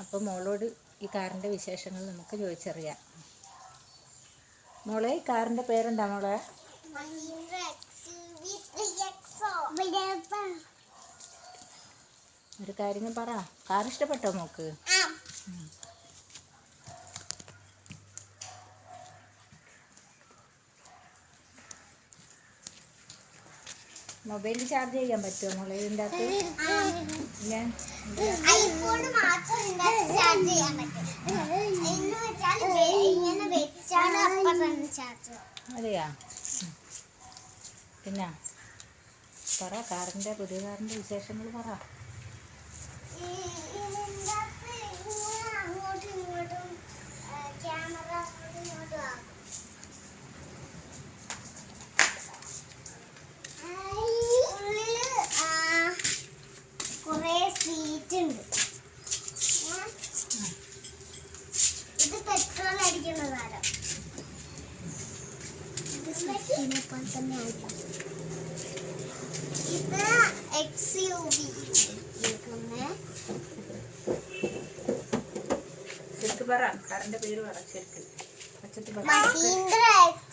അപ്പോൾ മോളോട് ഈ കാറിന്റെ വിശേഷങ്ങൾ നമുക്ക് ചോദിച്ചറിയാം. മോളെ ഈ കാറിന്റെ പേരെന്താ മോളെ? ഒരു കാര്യം പറ. കാർ ഇഷ്ടപ്പെട്ടോ മോക്ക്? മൊബൈലിൽ ചാർജ് ചെയ്യാൻ പറ്റുമോ മോളെ ഇതിന്റെ അകത്ത്? ഇല്ല. വെച്ചാണ് അതെയാ. പിന്നെ പറ കാറിന്റെ പുതിയ കാറിന്റെ വിശേഷങ്ങൾ പറ ഇതിനെപ്പോലെ ഇത് എക്സ് യു വി ശരിക്ക് പറ കാറിന്റെ പേര് പറ ശരിക്ക് മഹീന്ദ്ര എക്സ്.